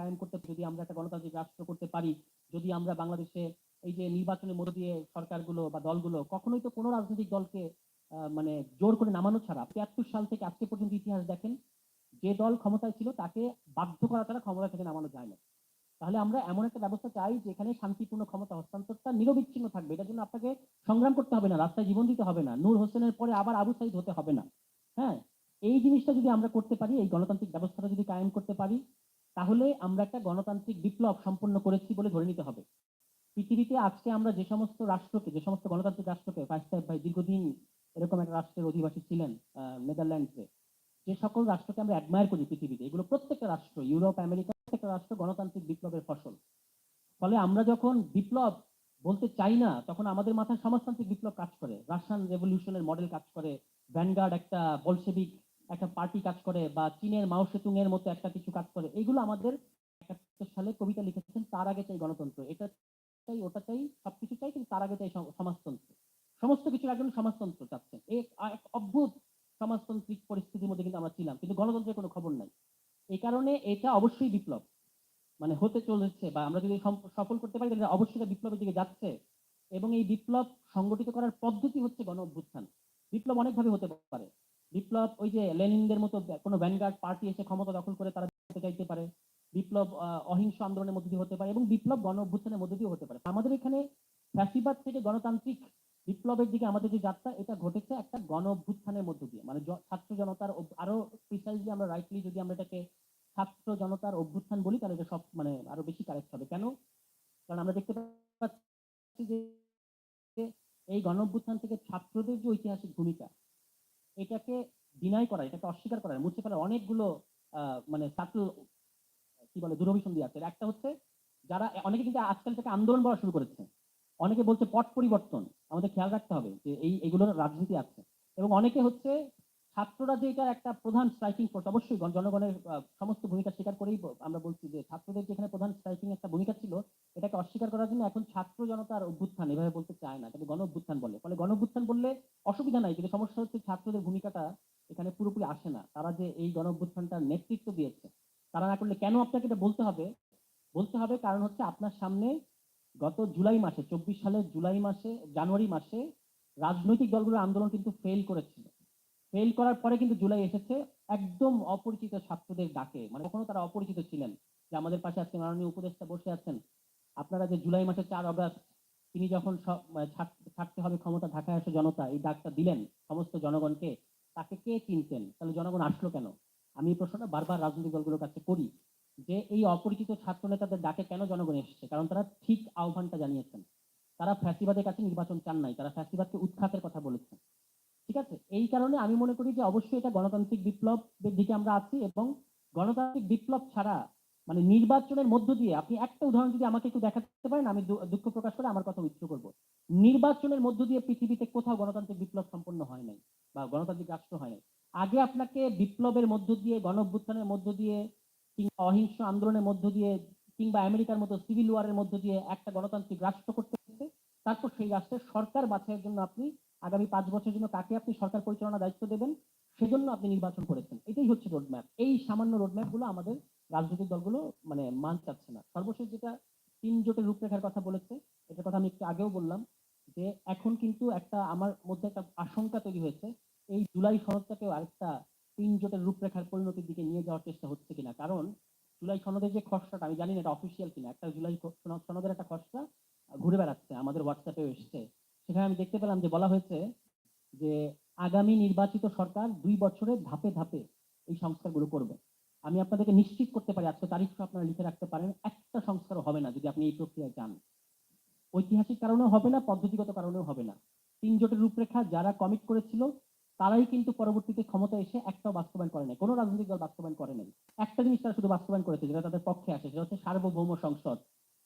কায়েম করতে যদি আমরা একটা গণতান্ত্রিক রাষ্ট্র করতে পারি, যদি আমরা বাংলাদেশে এই যে নির্বাচনের মধ্য দিয়ে সরকারগুলো বা দলগুলো কখনোই তো কোনো রাজনৈতিক দলকে মানে জোর করে নামানো ছাড়া, তিয়াত্তর সাল থেকে আজকে পর্যন্ত ইতিহাস দেখেন, যে দল ক্ষমতায় ছিল তাকে বাধ্য করা ছাড়া ক্ষমতা থেকে নামানো যায় না। তাহলে আমরা এমন একটা ব্যবস্থা চাই যেখানে শান্তিপূর্ণ ক্ষমতা হস্তান্তরটা নিরবিচ্ছিন্ন থাকবে। এটার জন্য আপনাকে সংগ্রাম করতে হবে না, রাস্তায় জীবন দিতে হবে না, নূর হোসেনের পরে আবার আবু সাইদ হতে হবে না। হ্যাঁ এই জিনিসটা যদি আমরা করতে পারি, এই গণতান্ত্রিক ব্যবস্থাটা যদি কায়েম করতে পারি তাহলে আমরা একটা গণতান্ত্রিক বিপ্লব সম্পন্ন করেছি বলে ধরে নিতে হবে। পৃথিবীতে আজকে আমরা যে সমস্ত রাষ্ট্রকে, যে সমস্ত গণতান্ত্রিক রাষ্ট্রকে ফাইভ সাহেব ভাই দীর্ঘদিন এরকম একটা রাষ্ট্রের অধিবাসী ছিলেন নেদারল্যান্ডসে, যে সকল রাষ্ট্রকে আমরা অ্যাডমায়ার করি পৃথিবীতে, এগুলো প্রত্যেকটা রাষ্ট্র, ইউরোপ, আমেরিকা, প্রত্যেকটা রাষ্ট্র গণতান্ত্রিক বিপ্লবের ফসল। ফলে আমরা যখন বিপ্লব বলতে চাই না, তখন আমাদের মাথায় সমাজতান্ত্রিক বিপ্লব কাজ করে। রাশিয়ান রেভলিউশনের মডেল কাজ করে। ভ্যানগার্ড একটা বলসেবিক একটা পার্টি কাজ করে বা চীনের মাও সেতুং এর মতো একটা কিছু কাজ করে, এগুলো আমাদের একাত্তর সালে কবিতা লিখেছেন তার আগে চাই গণতন্ত্র। এটা চাই ওটা চাই সবকিছু চাই কিন্তু তার আগে চাই সম- সমাজতন্ত্র। সমস্ত কিছুর আগে সমাজতন্ত্র চাচ্ছেন। এক অদ্ভুত সমাজতান্ত্রিক পরিস্থিতির মধ্যে কিন্তু আমরা ছিলাম, কিন্তু গণতন্ত্রের কোনো খবর নাই। এই কারণে এটা অবশ্যই বিপ্লব। মানে হতে চলেছে বা আমরা যদি সফল করতে পারি, তাহলে অবশ্যই বিপ্লবের দিকে যাচ্ছে। এবং এই বিপ্লব সংগঠিত করার পদ্ধতি হচ্ছে গণ অভ্যুত্থান বিপ্লব অনেকভাবে হতে পারে। বিপ্লব, ওই যে লেনিনদের মতো কোনো ভ্যানগার্ড পার্টি এসে ক্ষমতা দখল করে তারা চাইতে পারে। বিপ্লব অহিংস আন্দোলনের মধ্যে দিয়ে হতে পারে এবং বিপ্লব গণ অভ্যুত্থানের মধ্যে দিয়ে হতে পারে। আমাদের এখানে ফ্যাসিবাদ থেকে গণতান্ত্রিক বিপ্লবের দিকে আমাদের যে যাত্রা, এটা ঘটেছে একটা গণ অভ্যুত্থানের মধ্য দিয়ে। মানে ছাত্র জনতার আরও প্রিসাইজলি আমরা রাইটলি যদি আমরা এটাকে ছাত্র জনতার অভ্যুত্থান বলি, তাহলে এটা সব মানে আরও বেশি কারেক্ট হবে। কেন? কারণ আমরা দেখতে পাচ্ছি যে, এই গণ অভ্যুত্থান থেকে ছাত্রদের যে ঐতিহাসিক ভূমিকা এটাকে অস্বীকার করা মুছে ফেলার অনেকগুলো মানে সাটল কি বলে, দূরভিসন্ধি আছে। একটা হচ্ছে, যারা, অনেকে কিন্তু আজকাল থেকে আন্দোলন করা শুরু করেছে। অনেকে বলছে পট পরিবর্তন। আমাদের খেয়াল রাখতে হবে যে এই এগুলোর রাজনীতি আছে। এবং অনেকে হচ্ছে, ছাত্ররা যে এটা একটা প্রধান স্ট্রাইকিং ফোর্স অবশ্যই জনগণের সমস্ত ভূমিকা স্বীকার করেই আমরা বলছি যে ছাত্রদের যেখানে প্রধান স্ট্রাইকিং একটা ভূমিকা ছিল, এটাকে অস্বীকার করার জন্য এখন ছাত্র জনতার অভ্যুত্থান এভাবে বলতে চায় না। এটাকে গণ অভ্যুত্থান বলে। ফলে গণ অভ্যুত্থান বললে অসুবিধা নাই, কিন্তু সমস্যা হচ্ছে ছাত্রদের ভূমিকাটা এখানে পুরোপুরি আসে না। তারা যে এই গণ অভ্যুত্থানটার নেতৃত্ব দিয়েছে, তারা না করলে কেন আপনাকে এটা বলতে হবে? বলতে হবে কারণ হচ্ছে আপনার সামনে গত জুলাই মাসে, চব্বিশ সালের জুলাই মাসে, জানুয়ারি মাসে রাজনৈতিক দলগুলোর আন্দোলন কিন্তু ফেল করেছিল। ফেল করার পরে কিন্তু জুলাই এসেছে একদম অপরিচিত ছাত্রদের ডাকে। মানে কখনো তারা অপরিচিত ছিলেন যে আমাদের পাশে আজকে মাননীয় উপদেষ্টা বসে আছেন। আপনারা যে জুলাই মাসে চার অগাস্ট, তিনি যখন মানে ছাড়- ছাড়তে হবে ক্ষমতা, ঢাকায় আসে জনতা এই ডাকটা দিলেন সমস্ত জনগণকে তাকে কে চিনতেন? তাহলে জনগণ আসলো কেন? আমি এই প্রশ্নটা বারবার রাজনৈতিক দলগুলোর কাছে করি যে এই অপরিচিত ছাত্র নেতাদের ডাকে কেন জনগণ এসেছে? কারণ তারা ঠিক আহ্বানটা জানিয়েছেন। তারা ফ্যাসিবাদের কাছে নির্বাচন চান নাই। তারা ফ্যাসিবাদকে উৎখাতের কথা বলেছেন। ঠিক আছে? এই কারণে আমি মনে করি যে অবশ্যই এটা গণতান্ত্রিক বিপ্লবের দিকে আমরা আছি এবং গণতান্ত্রিক বিপ্লব ছাড়া মানে নির্বাচনের মধ্য দিয়ে আপনি একটা উদাহরণ যদি আমাকে একটু দেখাতে পারেন, আমি দুঃখ প্রকাশ করে আমার কথা উচ্চ করব। নির্বাচনের মধ্য দিয়ে পৃথিবীতে কোথাও গণতান্ত্রিক বিপ্লব সম্পন্ন হয় নাই। বা গণতান্ত্রিক রাষ্ট্র হয় নাই। আগে আপনাকে বিপ্লবের মধ্য দিয়ে গণ মধ্য দিয়ে কিংবা অহিংস আন্দোলনের মধ্য দিয়ে কিংবা আমেরিকার মতো সিভিল ওয়ারের মধ্য দিয়ে একটা গণতান্ত্রিক রাষ্ট্র করতে হচ্ছে তারপর সেই রাষ্ট্রের সরকার বাছাইয়ের জন্য আপনি আগামী পাঁচ বছরের জন্য কাকে আপনি সরকার পরিচালনা দায়িত্ব দেবেন, সেজন্য আপনি নির্বাচন করেছেন। এটাই হচ্ছে রোডম্যাপ এই সামান্য রোডম্যাপগুলো আমাদের রাজনৈতিক দলগুলো মানে মান চাচ্ছে না। সর্বশেষ যেটা তিন জোটের রূপরেখার কথা বলেছে, এটার কথা আমি একটু আগেও বললাম। যে এখন কিন্তু একটা আমার মধ্যে একটা আশঙ্কা তৈরি হয়েছে, এই জুলাই সনদটাকেও আরেকটা তিন জোটের রূপরেখার পরিণতির দিকে নিয়ে যাওয়ার চেষ্টা হচ্ছে কিনা। কারণ জুলাই সনদের যে খসড়াটা, আমি জানি না এটা অফিসিয়াল কিনা, একটা জুলাই সনদের একটা খসড়া ঘুরে বেড়াচ্ছে, আমাদের হোয়াটসঅ্যাপেও এসছে। সেখানে আমি দেখতে পেলাম যে বলা হয়েছে যে আগামী নির্বাচিত সরকার দুই বছরে ধাপে ধাপে এই সংস্কারগুলো করবে। আমি আপনাদেরকে নিশ্চিত করতে পারি, আজকে তারিখ আপনারা লিখে রাখতে পারেন, একটা সংস্কারও হবে না যদি আপনি এই প্রক্রিয়ায় যান। ঐতিহাসিক কারণেও হবে না, পদ্ধতিগত কারণেও হবে না। তিন জোটের রূপরেখা যারা কমিট করেছিল, তারাই কিন্তু পরবর্তীতে ক্ষমতা এসে একটাও বাস্তবায়ন করে নাই। কোনো রাজনৈতিক দল বাস্তবায়ন করে নাই। একটা জিনিস তারা শুধু বাস্তবায়ন করেছে, যেটা তাদের পক্ষে আসে, সেটা হচ্ছে সার্বভৌম সংসদ।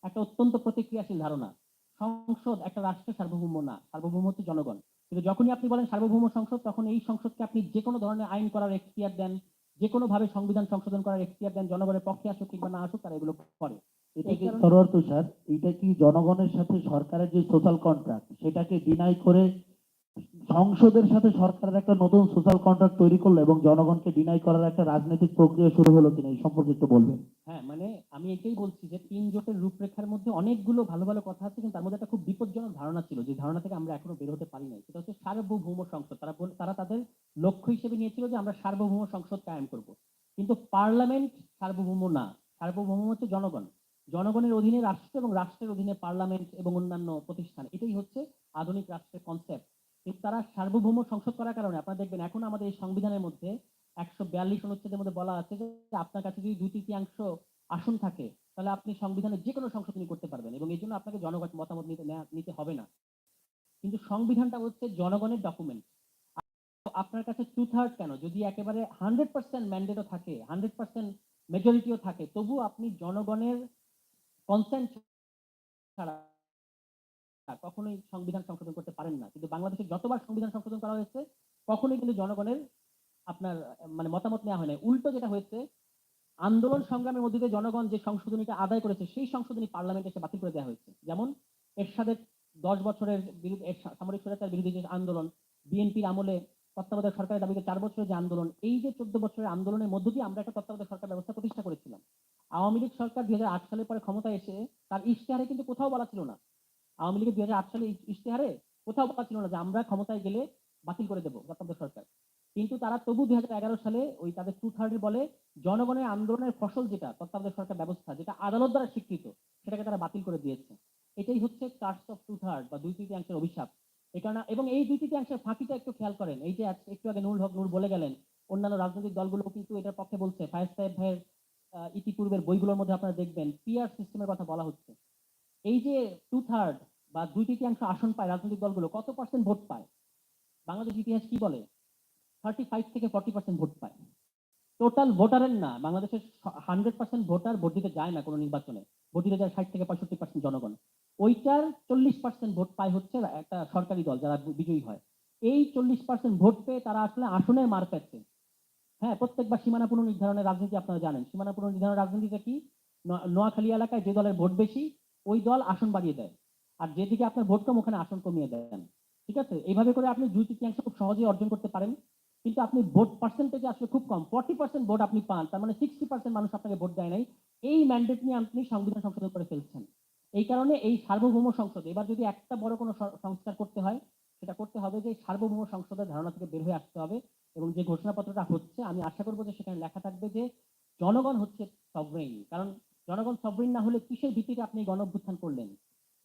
একটা অত্যন্ত প্রতিক্রিয়াশীল ধারণা। সংসদ একটা রাষ্ট্রের সার্বভৌম না, সার্বভৌম হচ্ছে জনগণ। কিন্তু যখনই আপনি বলেন সার্বভৌম সংসদ, তখন এই সংসদকে আপনি যে কোনো ধরনের আইন করার এখতিয়ার দেন, যে কোনো ভাবে সংবিধান সংশোধন করার এখতিয়ার দেন, জনগণের পক্ষে আসুক কিংবা না আসুক, তারা এগুলো করে। এটা সরোয়ার তুষার? এটা কি জনগণের সাথে সরকারের যে সোশ্যাল কন্ট্রাক্ট সেটাকে ডিনাই করে সংসদের সাথে সরকারের একটা নতুন সোশ্যাল কন্ট্রাক্ট তৈরি করল এবং জনগণকে ডিনাই করার একটা রাজনৈতিক প্রক্রিয়া শুরু হলো কিনা এই সম্পর্কে একটু বলবেন। হ্যাঁ মানে আমি এটাই বলছি যে তিন জোটের রূপরেখার মধ্যে অনেকগুলো ভালো ভালো কথা আছে কিন্তু তার মধ্যে একটা খুব বিপজ্জনক ধারণা ছিল যে ধারণা থেকে আমরা এখনও বের হতে পারি নাই। সেটা হচ্ছে সার্বভৌম সংসদ। তারা তারা তাদের লক্ষ্য হিসেবে নিয়েছিল যে আমরা সার্বভৌম সংসদ কায়েম করব। কিন্তু পার্লামেন্ট সার্বভৌম না। সার্বভৌম হচ্ছে জনগণ। জনগণের অধীনে রাষ্ট্র এবং রাষ্ট্রের অধীনে পার্লামেন্ট এবং অন্যান্য প্রতিষ্ঠান, এটাই হচ্ছে আধুনিক রাষ্ট্রের কনসেপ্ট তারা সার্বভৌম সংসদ করার কারণে, আপনারা দেখবেন এখন আমাদের এই সংবিধানের মধ্যে একশো বিয়াল্লিশ অনুচ্ছেদের মধ্যে বলা আছে যে আপনার কাছে যদি দুই তৃতীয়াংশ আসন থাকে, তাহলে আপনি সংবিধানের যে কোনো সংশোধনী করতে পারবেন এবং এই জন্য আপনাকে জনগণ মতামত নিতে নিতে হবে না। কিন্তু সংবিধানটা হচ্ছে জনগণের ডকুমেন্ট আপনার কাছে টু থার্ড কেন? যদি একেবারে হান্ড্রেড পার্সেন্ট ম্যান্ডেটও থাকে হান্ড্রেড পার্সেন্ট মেজরিটিও থাকে তবু আপনি জনগণের কনসেন্ট ছাড়া কখনোই সংবিধান সংশোধন করতে পারেন না। কিন্তু বাংলাদেশে যতবার সংবিধান সংশোধন করা হয়েছে, কখনোই কিন্তু জনগণের আপনার মানে মতামত নেওয়া হয় না উল্টো যেটা হয়েছে, আন্দোলন সংগ্রামের মধ্যে দিয়ে জনগণ যে সংশোধনীটা আদায় করেছে, সেই সংশোধনী পার্লামেন্টে এসে বাতিল করে দেওয়া হয়েছে। যেমন এরশাদের দশ বছরের বিরুদ্ধে সামরিক স্বৈরাচার বিরোধী যে আন্দোলন, বিএনপির আমলে তত্ত্বাবধায়ক সরকারের দাবিতে চার বছরের যে আন্দোলন, এই যে চোদ্দ বছরের আন্দোলনের মধ্য দিয়ে আমরা একটা তত্ত্বাবধায়ক সরকার ব্যবস্থা প্রতিষ্ঠা করেছিলাম। আওয়ামী লীগ সরকার দুই সালের পরে ক্ষমতায় এসে তার ইশতেহারে কিন্তু কোথাও বলা ছিল না। আওয়ামী লীগের দুই সালে ইশতেহারে কোথাও বলা ছিল না যে আমরা ক্ষমতায় গেলে বাতিল করে দেবো তত্ত্বাবধায়ক সরকার। কিন্তু তারা তবু দুই সালে ওই তাদের টু থার্ড বলে জনগণের আন্দোলনের ফসল যেটা, তত্ত্বাবধায়ক সরকার ব্যবস্থা যেটা আদালত দ্বারা স্বীকৃত, সেটাকে তারা বাতিল করে দিয়েছে। এটাই হচ্ছে কাস্ট অফ টু থার্ড বা দুই তৃতীয়াংশের অভিশাপ। এই কারণে এবং এই দুই তৃতীয়াংশের ফাঁকিটা একটু খেয়াল করেন। এই যে একটু আগে নুরুল হক নূর বলে গেলেন, অন্যান্য রাজনৈতিক দলগুলো কিন্তু এটার পক্ষে বলছে। ফায়ার সাহেব ভাইয়ের ইতিপূর্বের বইগুলোর মধ্যে আপনারা দেখবেন পিআর সিস্টেমের কথা বলা হচ্ছে। এই যে টু থার্ড বা দুই তৃতীয়াংশ আসন পায় রাজনৈতিক দলগুলো, কত পার্সেন্ট ভোট পায়? বাংলাদেশ ইতিহাস কি বলে? থার্টি ফাইভ থেকে ফর্টি পার্সেন্ট ভোট পায়। টোটাল ভোটারের না, বাংলাদেশের হান্ড্রেড পার্সেন্ট ভোটার ভোট দিতে যায় না কোনো নির্বাচনে। ভোট দিতে যায় ষাট থেকে পঁয়ষট্টি পার্সেন্ট জনগণ। ওইটার চল্লিশ পার্সেন্ট ভোট পায় হচ্ছে একটা সরকারি দল যারা বিজয়ী হয়। এই চল্লিশ পার্সেন্ট ভোট পেয়ে তারা আসলে আসনের মার পাচ্ছে। হ্যাঁ প্রত্যেকবার সীমানা পুনর্নির্ধারণের রাজনীতি আপনারা জানেন। সীমানা পুনর্নির্ধারণের রাজনীতিটা কি? নোয়াখালী এলাকায় যে দলের ভোট বেশি, ওই দল আসন বাড়িয়ে দেয়। আর যেদিকে আপনার ভোট কম, ওখানে আসন কমিয়ে দেন। ঠিক আছে? এইভাবে করে আপনি দুই তৃতীয়াংশ খুব সহজেই অর্জন করতে পারেন। কিন্তু আপনি ভোট পার্সেন্টেজ আসলে খুব কম ফর্টি পার্সেন্ট ভোট আপনি পান। তার মানে সিক্সটি পার্সেন্ট মানুষ আপনাকে ভোট দেয় নাই। এই ম্যান্ডেট নিয়ে আপনি সংবিধান সংশোধন করে ফেলছেন। এই কারণে এই সার্বভৌম সংসদ, এবার যদি একটা বড় কোনো সংস্কার করতে হয় সেটা করতে হবে যে সার্বভৌম সংসদের ধারণা থেকে বের হয়ে আসতে হবে এবং যে ঘোষণাপত্রটা হচ্ছে, আমি আশা করব যে সেখানে লেখা থাকবে যে জনগণ হচ্ছে সভরেন কারণ জনগণ সভরেন না হলে কিসের ভিত্তিতে আপনি গণ অভ্যুত্থান করলেন?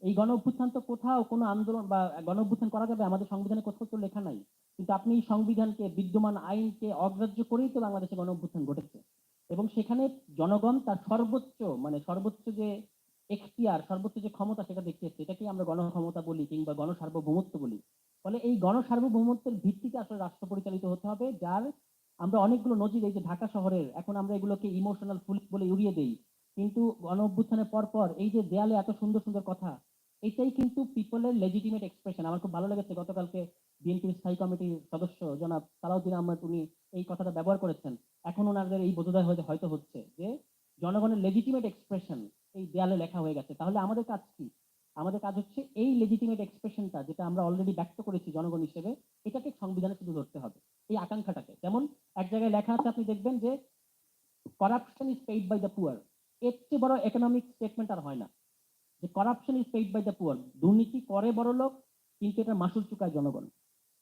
এই গণ অভ্যুত্থান তো কোথাও কোনো আন্দোলন বা গণ অভ্যুত্থান করা যাবে, আমাদের সংবিধানে কোথাও তো লেখা নাই। কিন্তু আপনি সংবিধানকে, বিদ্যমান আইনকে অগ্রাহ্য করেই তো বাংলাদেশে গণ অভ্যুত্থান ঘটেছে। এবং সেখানে জনগণ তার সর্বোচ্চ মানে সর্বোচ্চ যে এখতিয়ার, সর্বোচ্চ যে ক্ষমতা সেটা দেখিয়েছে এটাকে আমরা গণক্ষমতা বলি কিংবা গণসার্বভৌমত্ব বলি। ফলে এই গণসার্বভৌমত্বের ভিত্তিতে আসলে রাষ্ট্র পরিচালিত হতে হবে, যার আমরা অনেকগুলো নজির, এই যে ঢাকা শহরের, এখন আমরা এগুলোকে ইমোশনাল পুলিশ বলে উড়িয়ে দেই। কিন্তু গণ অভ্যুত্থানের পর পর এই যে দেয়ালে এত সুন্দর সুন্দর কথা, এটাই কিন্তু পিপলের লেজিটিমেট এক্সপ্রেশন আমার খুব ভালো লেগেছে গতকালকে বিএনপির স্থায়ী কমিটির সদস্য জনাব সালাউদ্দিন আহমেদ, উনি এই কথাটা ব্যবহার করেছেন। এখন ওনাদের এই বোধোদয় হয়তো হচ্ছে যে জনগণের লেজিটিমেট এক্সপ্রেশন এই দেয়ালে লেখা হয়ে গেছে। তাহলে আমাদের কাজ কি? আমাদের কাজ হচ্ছে এই লেজিটিমেট এক্সপ্রেশনটা যেটা আমরা অলরেডি ব্যক্ত করেছি জনগণ হিসেবে, এটাকে সংবিধানে শুধু ধরতে হবে। এই আকাঙ্ক্ষাটাকে। যেমন এক জায়গায় লেখা আছে, আপনি দেখবেন যে corruption is paid by the poor এর চেয়ে বড় ইকোনমিক স্টেটমেন্ট আর হয় না। যে corruption is paid by the poor দুর্নীতি করে বড় লোক, কিন্তু এটা মাসুল চুকায় জনগণ।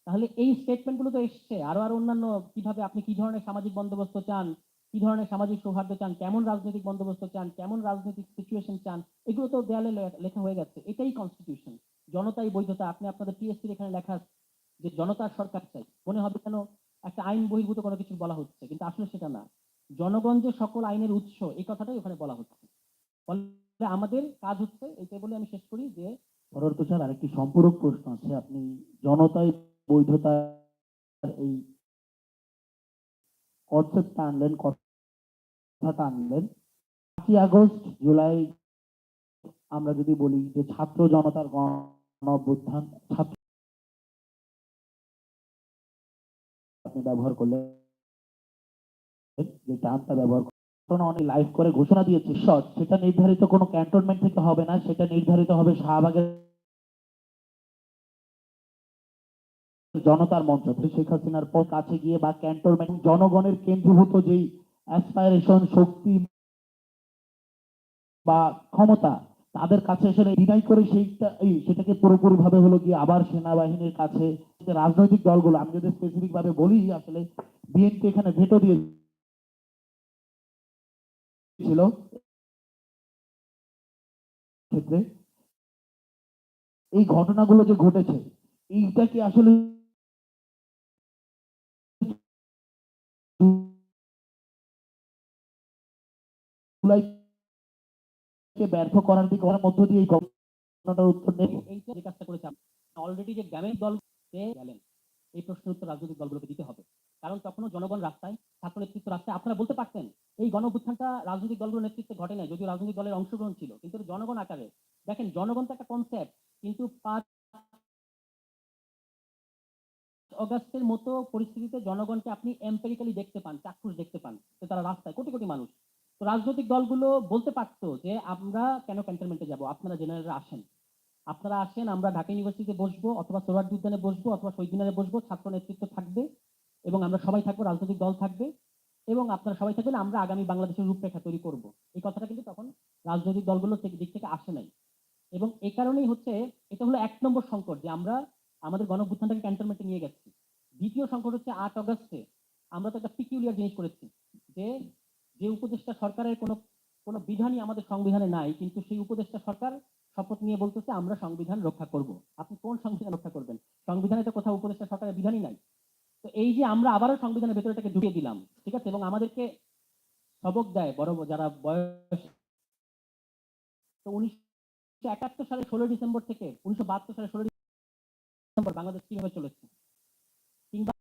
তাহলে এই স্টেটমেন্টগুলো তো এসছে। আরও আরও অন্যান্য কীভাবে আপনি কি ধরনের সামাজিক বন্দোবস্ত চান কি ধরনের সামাজিক সৌহার্দ্য চান, কেমন রাজনৈতিক বন্দোবস্ত চান, কেমন রাজনৈতিক সিচুয়েশন চান, এগুলো তো দেয়ালে লেখা হয়ে গেছে। এটাই কনস্টিটিউশন জনতাই বৈধতা। আপনি আপনাদের টিএসসির এখানে লেখা যে জনতার সরকার চাই। মনে হবে যেন একটা আইন বহির্ভূত কোনো কিছু বলা হচ্ছে, কিন্তু আসলে সেটা না। জনগণ যে সকল আইনের উৎস এই কথাটাই ওখানে বলা হচ্ছে। ফলে আমাদের কাজ হচ্ছে এইটাই বলে আমি শেষ করি যে তুষার আরেকটি সম্পূরক প্রশ্ন আছে। আপনি জনতায় বৈধতা এই কনসেপ্টটা আনলেন কথাটা পাঁচই আগস্ট, জুলাই, আমরা যদি বলি যে ছাত্র জনতার গণ ছাত্র আপনি ব্যবহার করলেন, যে টার্মটা ব্যবহার করলেন অনেক লাইভ করে ঘোষণা দিয়েছে। সৎ, সেটা নির্ধারিত কোনো ক্যান্টনমেন্ট থেকে হবে না, সেটা নির্ধারিত হবে শাহবাগের জনতার মঞ্চ। শেখ হাসিনার পর কাছে গিয়ে বা ক্যান্টনমেন্ট জনগণের কেন্দ্রীভূত যেই অ্যাসপাইরেশন শক্তি বা ক্ষমতা, তাদের কাছে আসলে ডিনাই করে সেইটা এই সেটাকে পুরোপুরি ভাবে হলো গিয়ে আবার সেনাবাহিনীর কাছে রাজনৈতিক দলগুলো, আমি যদি স্পেসিফিক ভাবে বলি, আসলে বিএনপি এখানে ভেটো দিয়ে ছিল ক্ষেত্রে এই ঘটনাগুলো যে ঘটেছে, এইটা কি আসলে ব্যর্থ করার দিকে মধ্য দিয়ে এই ঘটনাটার উত্তর এইটা যে কাজটা করেছে অলরেডি যে ড্যামেজ দল গেলেন, এই প্রশ্নের উত্তর রাজনৈতিক দলগুলোকে দিতে হবে। কারণ তখনও জনগণ রাস্তায় ছাত্র নেতৃত্ব রাস্তায়, আপনারা বলতে পারতেন, এই গণ অভ্যুত্থানটা রাজনৈতিক দলগুলোর নেতৃত্বে ঘটে নাই, যদিও রাজনৈতিক দলের অংশগ্রহণ ছিল। কিন্তু জনগণ আকারে, দেখেন, জনগণ তো একটা কনসেপ্ট কিন্তু পাঁচ অগাস্টের মতো পরিস্থিতিতে জনগণকে আপনি এম্পেরিক্যালি দেখতে পান, চাক্ষুষ দেখতে পান যে তারা রাস্তায় কোটি কোটি মানুষ। তো রাজনৈতিক দলগুলো বলতে পারতো যে আমরা কেন ক্যান্টনমেন্টে যাব? আপনারা জেনারেলরা আসেন। আপনারা আসেন, আমরা ঢাকা ইউনিভার্সিটিতে বসবো অথবা সোহরার্দি উদ্যানে বসবো অথবা শহীদ মিনারে বসবো, ছাত্র নেতৃত্ব থাকবে এবং আমরা সবাই থাকব, রাজনৈতিক দল থাকবে এবং আপনারা সবাই থাকবেন, আমরা আগামী বাংলাদেশের রূপরেখা তৈরি করব। এই কথাটা কিন্তু তখন রাজনৈতিক দলগুলোর দিক থেকে আসে নাই। এবং এই কারণেই হচ্ছে, এটা হলো এক নম্বর সংকট যে আমরা আমাদের গণভ্যুত্থানটাকে ক্যান্টনমেন্টে নিয়ে গেছি। দ্বিতীয় সংকট হচ্ছে আট অগস্টে আমরা তো একটা পিকিউলিয়ার জিনিস করেছি, যে যে উপদেষ্টা সরকারের কোনো কোনো বিধানই আমাদের সংবিধানে নাই, কিন্তু সেই উপদেষ্টা সরকার শপথ নিয়ে বলতেছে, আমরা সংবিধান রক্ষা করব। আপনি কোন সংবিধান রক্ষা করবেন? সংবিধানে তো কোথাও উপদেষ্টা সরকারের বিধানই নাই। তো এই যে আমরা আবারও সংবিধানের ভেতরে এটাকে ঢুকিয়ে দিলাম, ঠিক আছে? এবং আমাদেরকে সবক দেয়, বড় বড় যারা বয়স তো উনিশশো একাত্তর সালে ষোলো ডিসেম্বর থেকে, উনিশশো বাহাত্তর সালে ষোলো ডিসেম্বর বাংলাদেশ কীভাবে চলেছে? কিংবা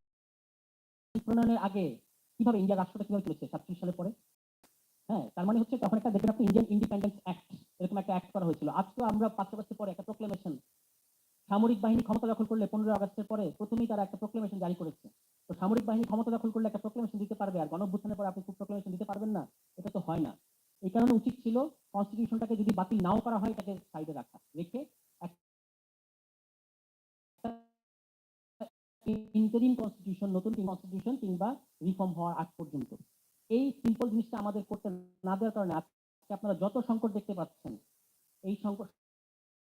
প্রণয়নের আগে কীভাবে ইন্ডিয়া রাষ্ট্রটা কীভাবে চলেছে সাতত্রিশ সালের পরে? হ্যাঁ তার মানে হচ্ছে তখন একটা দেখেন আপনি ইন্ডিয়ান ইন্ডিপেন্ডেন্স অ্যাক্ট এরকম একটা অ্যাক্ট করা হয়েছিল। আজকে আমরা পাঁচ বছর পরে একটা প্রোক্লেমেশন সামরিক বাহিনী ক্ষমতা দখল করলে পনেরো আগস্টের পরে প্রথমেই তারা একটা প্রোক্লেমেশন জারি করেছে। তো সামরিক বাহিনী ক্ষমতা দখল করলে একটা প্রোক্লেমেশন দিতে পারবে আর গণঅভ্যুত্থানের পরে আপনি প্রোক্লেমেশন দিতে পারবেন না, এটা তো হয় না। এই কারণে উচিত ছিল কনস্টিটিউশনটাকে যদি বাতিল নাও করা হয় তাকে সাইডে রাখা। নতুন কনস্টিটিউশন কিংবা রিফর্ম হওয়ার আগ পর্যন্ত। এই সিম্পল জিনিসটা আমাদের করতে না দেওয়ার কারণে আজকে আপনারা যত সংকট দেখতে পাচ্ছেন, এই সংকট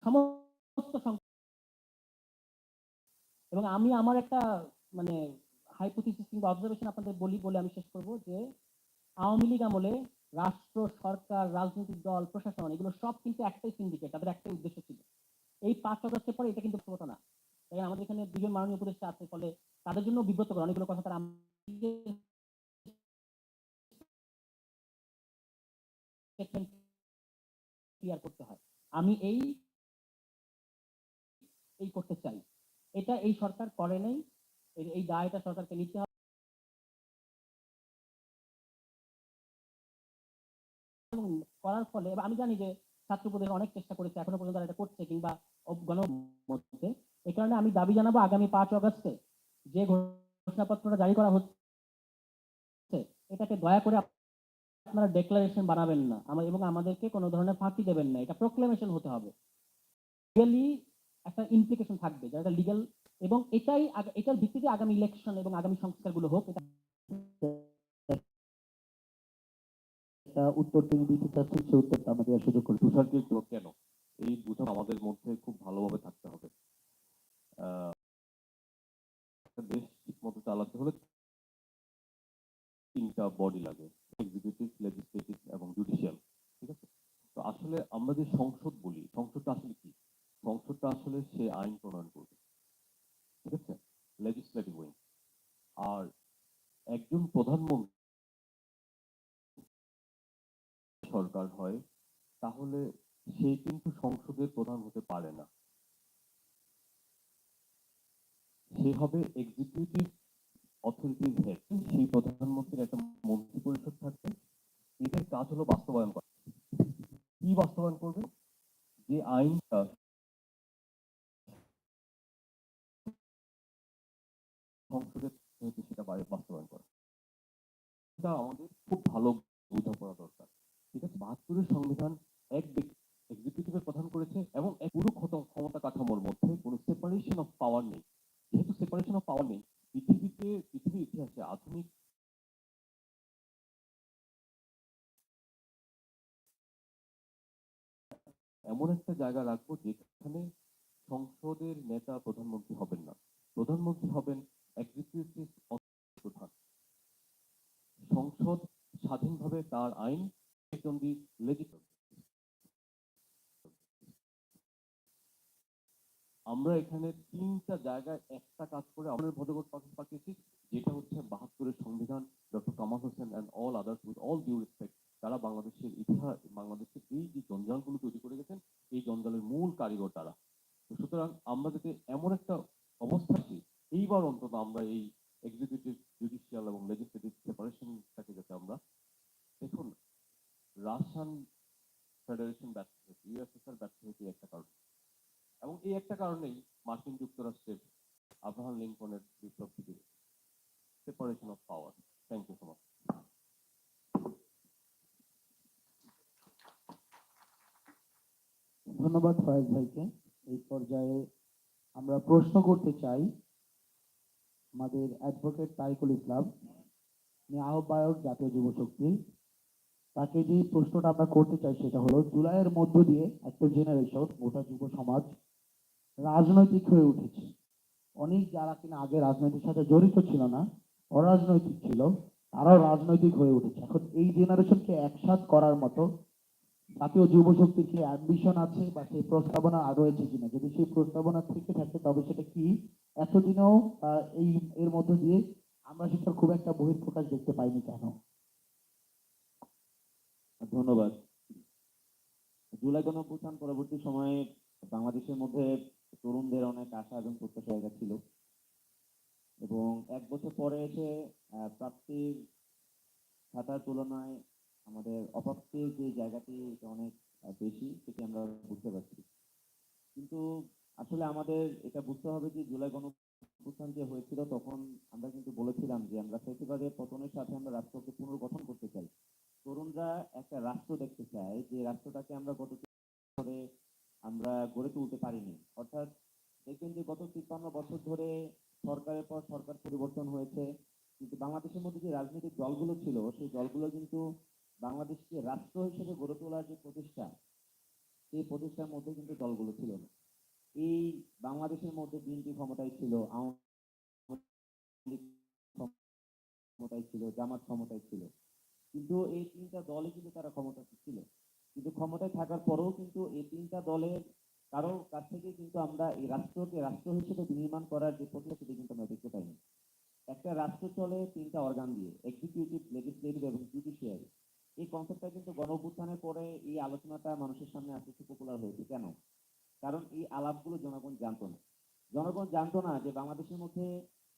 সমস্ত সংকট এবং আমি আমার একটা মানে হাইপোথিসিস কিংবা অবজারভেশন আপনাদের বলি বলে আমি শেষ করব যে, আওয়ামী লীগ আমলে রাষ্ট্র, সরকার, রাজনৈতিক দল, প্রশাসন, এগুলো সব কিন্তু একটাই সিন্ডিকেট তাদের একটাই উদ্দেশ্য ছিল। এই পাঁচ আগস্টের পরে এটা কিন্তু না। তাই আমাদের এখানে দুজন মাননীয় উপদেষ্টা আছে, ফলে তাদের জন্য বিব্রত করে অনেকগুলো কথা তারা ক্লিয়ার করতে হয়। আমি এই এই করতে চাই। এটা এই সরকার করে এই- দায়টা সরকারকে নিতে হবে। করার ফলে আমি জানি যে ছাত্র অনেক চেষ্টা করেছে, এখনও পর্যন্ত এটা করছে কিংবা অব- এই কারণে আমি দাবি জানাব আগামী পাঁচ অগস্টে যে ঘোষণাপত্রটা জারি করা হচ্ছে এটাকে দয়া করে আপনারা ডেক্লারেশন বানাবেন না। আমার এবং আমাদেরকে কোনো ধরনের ফাঁকি দেবেন না। এটা প্রোক্লেমেশন হতে হবে। রিয়েলি একটা ইমপ্লিকেশন থাকবে যেটা লিগ্যাল এবং এটাই এটার ভিত্তিতে আগামী ইলেকশন এবং আগামী সংস্কারগুলো হোক এটা উত্তর তিনি দিতে চাচ্ছেন সে উত্তরটা আমাদের সুযোগ করে তুষারকে কেন? এই বোঝা আমাদের মধ্যে খুব ভালোভাবে থাকতে হবে। দেশ ঠিক মতো চালাতে হলে তিনটা বডি লাগে এক্সিকিউটিভ লেজিসলেটিভ এবং জুডিশিয়াল ঠিক আছে? তো আসলে আমরা যে সংসদ বলি, সংসদটা আসলে কি? সংসদটা আসলে সে আইন প্রণয়ন করবে, ঠিক আছে? লেজিসলেটিভ উইং আর একজন প্রধানমন্ত্রী সরকার হয়, তাহলে সে কিন্তু সংসদের প্রধান হতে পারে না। সে হবে এক্সিকিউটিভ অথরিটির হেড সেই প্রধানমন্ত্রীর একটা মন্ত্রী পরিষদ থাকবে এদের কাজ হলো বাস্তবায়ন করা। কি বাস্তবায়ন করবে? যে আইনটা সংসদের সেটা বাস্তবায়ন করা। এটা আমাদের খুব ভালো বোঝাপড়া দরকার। ঠিক আছে? বাহাত্তরের সংবিধান জায়গা রাখব যেখানে সংসদের নেতা প্রধানমন্ত্রী হবেন না। প্রধানমন্ত্রী হবেন প্রধান। সংসদ স্বাধীনভাবে তার আইন আমরা এখানে তিনটা জায়গায় একটা কাজ করে আমাদের ভদ্রগত পাঠিয়েছি, যেটা হচ্ছে বাহাত্তরের সংবিধান, doctor Kamal Hossain and all others with all due respect তারা বাংলাদেশের ইতিহাস, বাংলাদেশের এই যে জঞ্জালগুলো তৈরি করে গেছেন, এই জঞ্জালের মূল কারিগর তারা। সুতরাং আমরা যাতে এমন একটা অবস্থা আছি এইবার অন্তত আমরা এই এক্সিকিউটিভ জুডিশিয়াল এবং লেজিসলেটিভ সেপারেশনটাকে যাতে আমরা দেখুন রাশিয়ান ফেডারেশন ব্যর্থ হয়েছে ইউএসএসআর ব্যর্থ হয়েছে একটা কারণ। এবং এই একটা কারণেই ধন্যবাদ ফয়েজ ভাইকে। এই পর্যায়ে আমরা প্রশ্ন করতে চাই আমাদের অ্যাডভোকেট তারিকুল ইসলাম আহ্বায়ক জাতীয় যুব শক্তি। তাকে যে প্রশ্নটা আমরা করতে চাই সেটা হলো, জুলাইয়ের মধ্য দিয়ে একটা জেনারেশন গোটা যুব সমাজ রাজনৈতিক হয়ে উঠেছে। অনেক যারা কিনা আগে রাজনৈতিক সাথে জড়িত ছিল না, অরাজনৈতিক ছিল, তারাও রাজনৈতিক হয়ে উঠেছে। এখন এই জেনারেশনকে একসাথ করার মতো জাতীয় যুব শক্তির কি অ্যাম্বিশন আছে বা সেই প্রস্তাবনা আর রয়েছে কিনা। যদি সেই প্রস্তাবনা থেকে থাকে, তবে সেটা কি? এতদিনেও এই, এর মধ্য দিয়ে আমরা সেটার খুব একটা বহিঃপ্রকাশ দেখতে পাইনি কেন? ধন্যবাদ। জুলাই গণঅভ্যুত্থান পরবর্তী সময়ে বাংলাদেশের মধ্যে তরুণদের অনেক আশা এবং প্রত্যাশা জায়গা ছিল এবং এক বছর পরে এসে প্রাপ্তির খাতার তুলনায় আমাদের অপ্রাপ্তির যে জায়গাটি অনেক বেশি সেটি আমরা বুঝতে পারছি। কিন্তু আসলে আমাদের এটা বুঝতে হবে যে জুলাই গণঅভ্যুত্থান যে হয়েছিল তখন আমরা কিন্তু বলেছিলাম যে আমরা ফেসিবাদের পতনের সাথে আমরা রাষ্ট্রকে পুনর্গঠন করতে চাই। তরুণরা একটা রাষ্ট্র দেখতে চায় যে রাষ্ট্রটাকে আমরা গত ধরে আমরা গড়ে তুলতে পারিনি। অর্থাৎ দেখবেন যে গত তিপ্পান্ন বছর ধরে সরকারের পর সরকার পরিবর্তন হয়েছে। কিন্তু বাংলাদেশের মধ্যে যে রাজনৈতিক দলগুলো ছিল, সেই দলগুলো কিন্তু বাংলাদেশকে রাষ্ট্র হিসেবে গড়ে তোলার যে প্রচেষ্টা সেই প্রচেষ্টার মধ্যে কিন্তু দলগুলো ছিল না। এই বাংলাদেশের মধ্যে বিএনপি ক্ষমতায় ছিল, আওয়ামী ক্ষমতায় ছিল, জামাত ক্ষমতায় ছিল। কিন্তু এই তিনটা দলই কিন্তু তারা ক্ষমতায় ছিল। কিন্তু ক্ষমতায় থাকার পরেও কিন্তু এই তিনটা দলের কারোর কাছ থেকে কিন্তু আমরা এই রাষ্ট্রকে রাষ্ট্র হিসেবে বিনির্মাণ করার যে প্রক্রিয়া, সেটি কিন্তু আমরা দেখতে পাইনি। একটা রাষ্ট্র চলে তিনটা অর্গান দিয়ে এক্সিকিউটিভ লেজিসলেটিভ এবং জুডিশিয়ারি এই কনসেপ্টটা কিন্তু গণ অভ্যুত্থানের পরে এই আলোচনাটা মানুষের সামনে আসতে একটু পপুলার হয়েছে। কেন? কারণ এই আলাপগুলো জনগণ জানতো না। জনগণ জানতো না যে বাংলাদেশের মধ্যে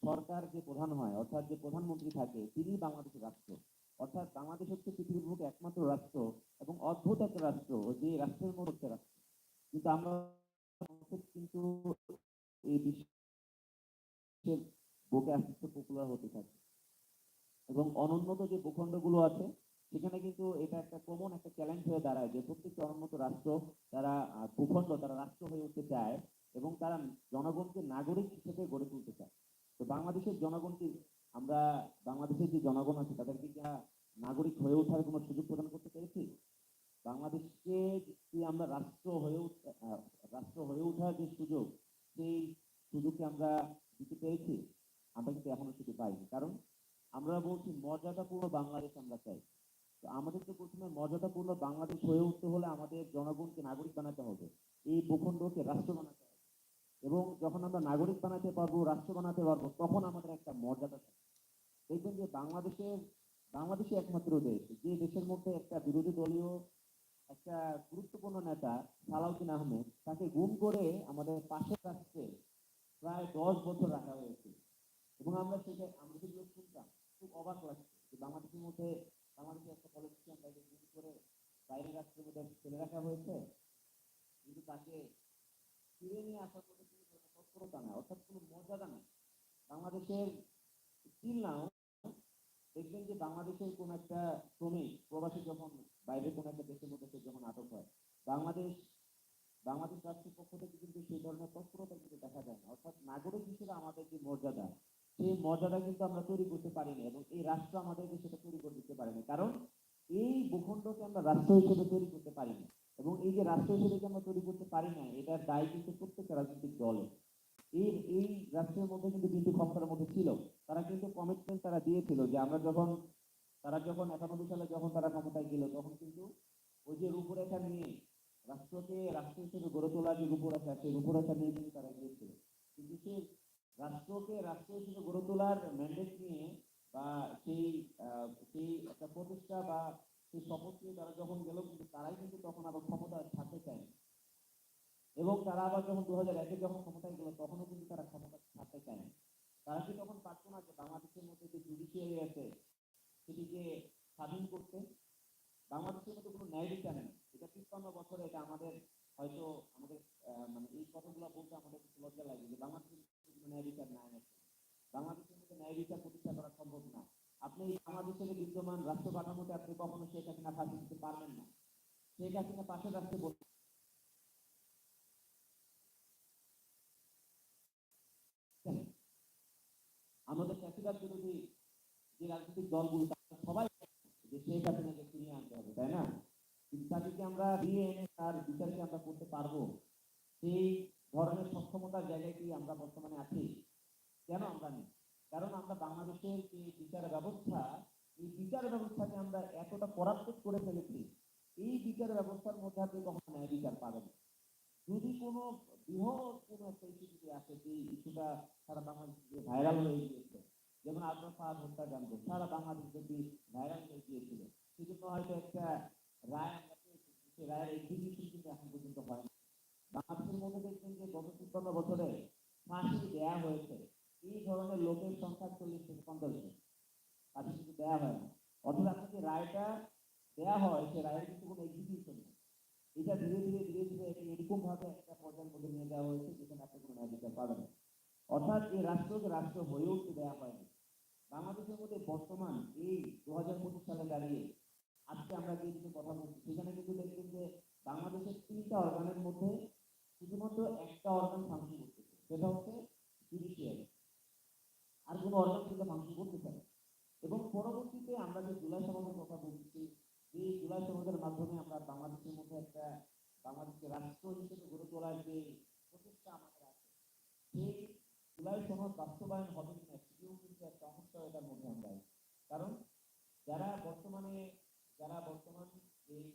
সরকার যে প্রধান হয়, অর্থাৎ যে প্রধানমন্ত্রী থাকে, তিনি বাংলাদেশের রাষ্ট্র। অর্থাৎ বাংলাদেশ হচ্ছে পৃথিবীর বুকে একমাত্র রাষ্ট্র এবং অদ্ভুত একটা রাষ্ট্র, যে রাষ্ট্রের মধ্যে হচ্ছে রাষ্ট্র। কিন্তু আমরা কিন্তু এই বিশ্বের বুকে আস্তে আস্তে পপুলার হতে থাকে। এবং অনুন্নত যে ভূখণ্ডগুলো আছে সেখানে কিন্তু এটা একটা কমন একটা চ্যালেঞ্জ হয়ে দাঁড়ায় যে প্রত্যেকটা অনুন্নত রাষ্ট্র, তারা ভূখণ্ড তারা রাষ্ট্র হয়ে উঠতে চায় এবং তারা জনগণকে নাগরিক হিসেবে গড়ে তুলতে চায়। তো বাংলাদেশের জনগণকে আমরা, বাংলাদেশের যে জনগণ আছে, তাদেরকে কি নাগরিক হয়ে ওঠার কোনো সুযোগ প্রদান করতে পেরেছি? বাংলাদেশকে কি আমরা রাষ্ট্র হয়ে রাষ্ট্র হয়ে ওঠার যে সুযোগ, সেই সুযোগকে আমরা দিতে পেরেছি? আমরা কিন্তু এখনও সেটি পাইনি। কারণ আমরা বলছি মর্যাদাপূর্ণ বাংলাদেশ আমরা চাই। আমাদের তো প্রথমে মর্যাদাপূর্ণ বাংলাদেশ হয়ে উঠতে হলে আমাদের জনগণকে নাগরিক বানাতে হবে। এই ভূখণ্ডকে রাষ্ট্র বানাতে হবে। এবং যখন আমরা নাগরিক বানাতে পারব, রাষ্ট্র বানাতে পারব, তখন আমাদের একটা মর্যাদা থাকবে। দেখবেন যে বাংলাদেশের, বাংলাদেশই একমাত্র দেশ। যে দেশের মধ্যে একটা বিরোধী দলীয়, একটা গুরুত্বপূর্ণ নেতা, সালাউদ্দিন আহমেদ, তাকে গুম করে আমাদের পাশের রাষ্ট্রে প্রায় দশ বছর রাখা হয়েছে। এবং আমরা সেটা আমরা যেগুলো শুনতাম। খুব অবাক লাগছে বাংলাদেশের মধ্যে বাংলাদেশের একটা পলিটিশিয়ান তাকে গুম করে বাইরের রাষ্ট্রের মধ্যে ফেলে রাখা হয়েছে? কিন্তু তাকে ফিরে নিয়ে আসার মধ্যে কোনো ধরনের তৎপরতা নাই, অর্থাৎ কোনো মর্যাদা নেই। বাংলাদেশের স্টিল নাও দেখবেন যে বাংলাদেশের কোন একটা শ্রমিক প্রবাসী যখন বাইরে কোন একটা দেশের মধ্যে যখন আটক হয়, বাংলাদেশ বাংলাদেশ রাষ্ট্রের পক্ষ থেকে কিন্তু সেই ধরনের তৎপরতা কিন্তু দেখা যায় না। অর্থাৎ নাগরিক হিসেবে আমাদের যে মর্যাদা সেই মর্যাদা কিন্তু আমরা তৈরি করতে পারিনি এবং এই রাষ্ট্র আমাদেরকে সেটা তৈরি করে দিতে পারেনি। কারণ এই ভূখণ্ডকে আমরা রাষ্ট্র হিসেবে তৈরি করতে পারিনি এবং এই যে রাষ্ট্র হিসেবে আমরা তৈরি করতে পারি না, এটার দায় কিন্তু প্রত্যেকটা রাজনৈতিক দলের এই এই রাষ্ট্রের মধ্যে কিন্তু বিএনপি ক্ষমতার মধ্যে ছিল, তারা কিন্তু কমিটমেন্ট তারা দিয়েছিল যে আমরা যখন, তারা যখন একানব্বই সালে যখন তারা ক্ষমতায় গেল, তখন কিন্তু ওই যে রূপরেখা নিয়ে, রাষ্ট্রকে রাষ্ট্র হিসেবে গড়ে তোলার যে রূপরেখা, সেই রূপরেখা নিয়ে কিন্তু তারা গিয়েছিল। কিন্তু সেই রাষ্ট্রকে রাষ্ট্র হিসেবে গড়ে তোলার ম্যান্ডেট নিয়ে বা সেই সেই একটা প্রতিষ্ঠা বা সেই শপথ নিয়ে তারা যখন গেল, কিন্তু তারাই কিন্তু তখন আবার ক্ষমতা থাকতে চায় এবং তারা আবার যখন দু হাজার একে যখন ক্ষমতায় গেল, তখনও কিন্তু তারা ক্ষমতা থাকতে চায় তারা কি তখন পারতো না যে বাংলাদেশের মধ্যে যে জুডিশিয়ারি আছে, সেটিকে স্বাধীন করতে? বাংলাদেশের মধ্যে কোনো ন্যায় বিচার নেই। এটা তিপ্পান্ন বছরে এটা আমাদের হয়তো আমাদের মানে এই কথাগুলো বলতে আমাদের লজ্জা লাগে যে বাংলাদেশের ন্যায় বিচার আছে বাংলাদেশের মধ্যে ন্যায় প্রতিষ্ঠা করা সম্ভব না। আপনি এই বাংলাদেশের বিদ্যমান রাষ্ট্র কাঠামোতে আপনি কখনো শেখ হাসিনা ফাঁসি দিতে পারবেন না। শেখ হাসিনা পাশের রাষ্ট্রে বসে আমাদের চাষিবাদ বিরোধী যে রাজনৈতিক দলগুলো সবাই যে শেখ হাসিনাকে ফিরিয়ে আনতে হবে, তাই না? কিন্তু তাদেরকে আমরা ফিরিয়ে এনে তার বিচারকে আমরা করতে পারব। সেই ধরনের সক্ষমতার জায়গায় কি আমরা বর্তমানে আছি? কেন আমরা নেই? কারণ আমরা বাংলাদেশের যে বিচার ব্যবস্থা, এই বিচার ব্যবস্থাকে আমরা এতটা করাপ্টেড করে ফেলেছি। এই বিচার ব্যবস্থার মধ্যে আপনি কখনো ন্যায় বিচার পাবেন যদি কোনো বৃহৎ কোনো একটা ইস্যু যদি আসে যে ইস্যুটা সারা বাংলাদেশে ভাইরাল হয়ে গিয়েছে, যেমন আপনার ফাহাদ হত্যাকাণ্ড, সারা বাংলাদেশ ব্যাপী ভাইরাল হয়ে গিয়েছিল, সেজন্য হয়তো একটা রায় আমরা পেয়েছি সেই রায়ের এক্সিকিউশন কিন্তু এখন পর্যন্ত হয় না বাংলাদেশের মধ্যে দেখবেন যে গত তিপ্পান্ন বছরে ফাঁসি দেয়া হয়েছে। এই ধরনের লোকের সংখ্যা চল্লিশ থেকে পঞ্চাশ জন। ফাঁসি কিন্তু দেয়া হয় না। অথচ আপনার যে রায়টা দেয়া হয় সে রায়ের কিন্তু কোনো এক্সিকিউশন এটা ধীরে ধীরে ধীরে ধীরে এরকম ভাবে একটা পর্যায়ের মধ্যে নিয়ে যাওয়া হয়েছে যেখানে আপনি কোনো ন্যায় বিচার পাবেন না। অর্থাৎ এই রাষ্ট্রকে রাষ্ট্র হয়ে উঠতে দেওয়া হয়নি। বাংলাদেশের মধ্যে বর্তমান এই দু হাজার পঁচিশ সালে দাঁড়িয়ে আজকে আমরা যে কিছু কথা বলছি। সেখানে কিন্তু দেখবেন যে বাংলাদেশের তিনটা অর্গানের মধ্যে শুধুমাত্র একটা অর্গান ফাংশন করতেছে সেটা হচ্ছে জুডিশিয়ারি আর কোনো অর্গান কিন্তু ফাংশন করতেছে না। এবং পরবর্তীতে আমরা যে জুলাই সমাজের কথা বলছি যে জুলাই সমাজের মাধ্যমে আমরা বাংলাদেশের মধ্যে একটা বাংলাদেশকে রাষ্ট্র হিসেবে গড়ে তোলার যে প্রচেষ্টা আমাদের আছে, সেই জুলাই সনদ বাস্তবায়ন হবে কিনা সেটিও কিন্তু একটা অংশ এটার মধ্যে আমরা। কারণ যারা বর্তমানে, যারা বর্তমান এই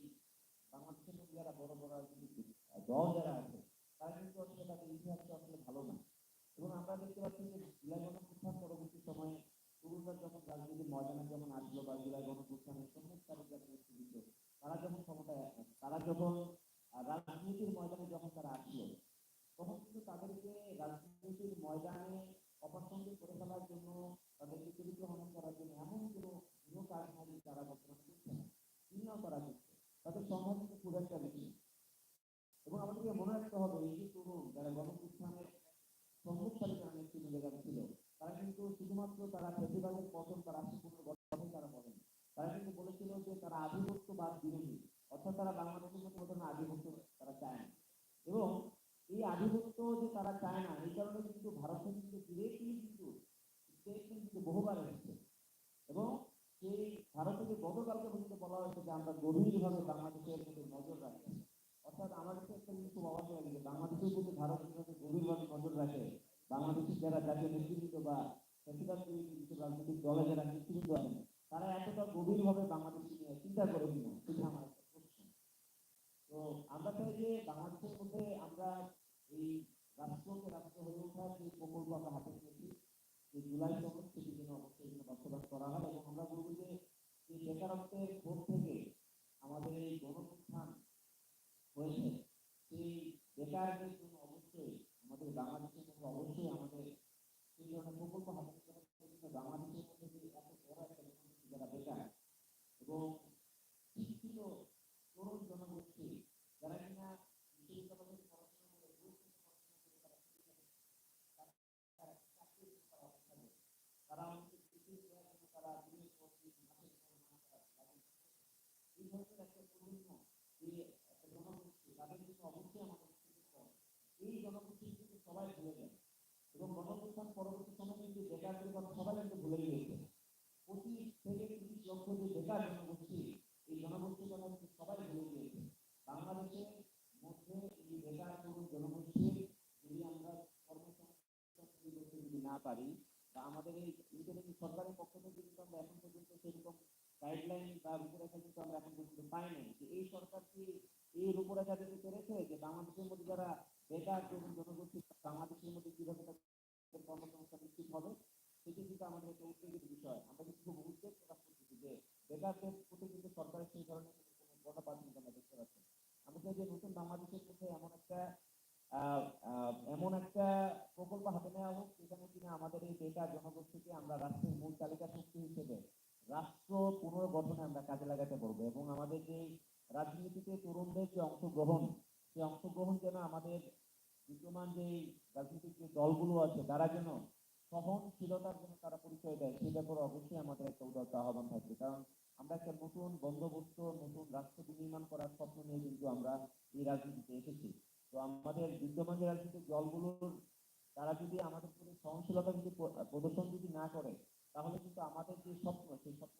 বাংলাদেশের মধ্যে যারা বড় বড় রাজনৈতিক দল যারা আছে তারা কিন্তু আসলে তাদের ইতিহাসটা আসলে ভালো না। এবং আমরা দেখতে পাচ্ছি যে জুলাই গণপ্রস্থান পরবর্তী সময়ে তরুণরা যখন রাজনীতির ময়দানে যখন আসলো বা জুলাই গণপ্রস্থানের সমস্ত তাদের তারা যখন ক্ষমতায় আসে তারা যখন রাজনীতির ময়দানে যখন তারা আসলো, তখন কিন্তু তাদেরকে রাজনীতির ময়দানে অপছন্দ করে ফেলার জন্য তাদেরকে চরিত্র হনন করার জন্য এমন কোনো কাজ তারা বর্তমানে করছে না ঘৃণা করা হচ্ছে তাদের সংখ্যা কিন্তু খুব একটা বেশি এবং আমাদেরকে মনে রাখতে হবে এই যে তরুণ যারা গণপ্রস্থানের সম্মুখকারী যারা নেতৃত্ব যারা ছিল তারা কিন্তু শুধুমাত্র তারা ফেসিবাদের পতন সম্পূর্ণ গঠন তারা বলেন। তারা কিন্তু বলেছিল যে তারা আধিপত্যবাদ বিরোধী, অর্থাৎ তারা বাংলাদেশের মধ্যে কোনো আধিপত্য তারা চায় না। এবং এই আধিপত্য যে তারা চায় না, এই কারণে কিন্তু ভারত কিন্তু ডিরেক্টলি কিন্তু কিন্তু বহুবার এসেছে। এবং সেই ভারত থেকে গতকালকে পর্যন্ত বলা হয়েছে যে আমরা গভীরভাবে বাংলাদেশের প্রতি নজর রাখি অর্থাৎ আমার কাছে আমার বাস্তবায়ন করা হয় এবং আমরা বলব যে বেকারত্বের ভোট থেকে আমাদের এই গণপ্রস্থান হয়েছে। জন্য অবশ্যই আমাদের বাংলাদেশের মধ্যে অবশ্যই আমাদের প্রকল্প হাতে বাংলাদেশের মধ্যে যে একটা যারা বেকার এবং শিক্ষিত তরুণ জনগোষ্ঠী যারা কিনা বিশ্ববিদ্যালয়ে পড়াশোনা করে তারা তারা চাকরি করার অবস্থা নেই। এই জনপ্রতিষ্ঠিত সবাই ভুলে যায়। এবং গণপ্রস্থান পরবর্তী সময় কিন্তু বেকার কথা সবাই কিন্তু ভুলে গিয়েছে পঁচিশ থেকে তিরিশ লক্ষ যে বেকার জনগোষ্ঠী, এই জনগোষ্ঠী কথা সবাই ভুলে গিয়েছে বাংলাদেশের মধ্যে এই বেকার তরুণ জনগোষ্ঠী যদি আমরা কর্মসংস্থান যদি না পারি, বা আমাদের এই ইন্টারনেট সরকারের পক্ষ থেকে কিন্তু আমরা এখন পর্যন্ত সেরকম গাইডলাইন বা রূপরেখা কিন্তু আমরা এখন পর্যন্ত পাইনি। যে এই সরকার কি এই রূপরেখা যদি পেরেছে? যে বাংলাদেশের মধ্যে যারা বেকার তরুণ জনগোষ্ঠী বাংলাদেশের মধ্যে কীভাবে তাদের কর্মসংস্থান নিশ্চিত হবে, সেটি কিন্তু আমাদের একটা উদ্বেগের বিষয় আমরা কিন্তু খুব উদ্বেগ প্রকাশ করতেছি যে বেকারদের প্রতি কিন্তু সরকারের সেই ধরনের কোনো কিন্তু আমরা দেখতে পাচ্ছি। আমরা চাই যে নতুন বাংলাদেশের মধ্যে এমন একটা এমন একটা প্রকল্প হাতে নেওয়া হোক, যেখানে কিনা আমাদের এই বেকার জনগোষ্ঠীকে আমরা রাষ্ট্রের মূল তালিকা শক্তি হিসেবে রাষ্ট্র পুনর্গঠনে আমরা কাজে লাগাতে পারব এবং আমাদের যে রাজনীতিতে তরুণদের যে অংশগ্রহণ সেই অংশগ্রহণ যেন আমাদের বিদ্যমান যে রাজনৈতিক যে দলগুলো আছে, তারা যেন সহনশীলতার জন্য তারা পরিচয় দেয় সেই ব্যাপারে অবশ্যই আমাদের একটা উদারতা আহ্বান থাকবে। কারণ আমরা একটা নতুন বন্দোবস্ত নতুন রাষ্ট্র বিনির্মাণ করার স্বপ্ন নিয়ে কিন্তু আমরা এই রাজনীতিতে এসেছি। তো আমাদের বিদ্যমান যে রাজনৈতিক দলগুলোর, তারা যদি আমাদের প্রতি সহনশীলতা যদি প্রদর্শন যদি না করে, তাহলে কিন্তু আমাদের যে স্বপ্ন, সেই স্বপ্ন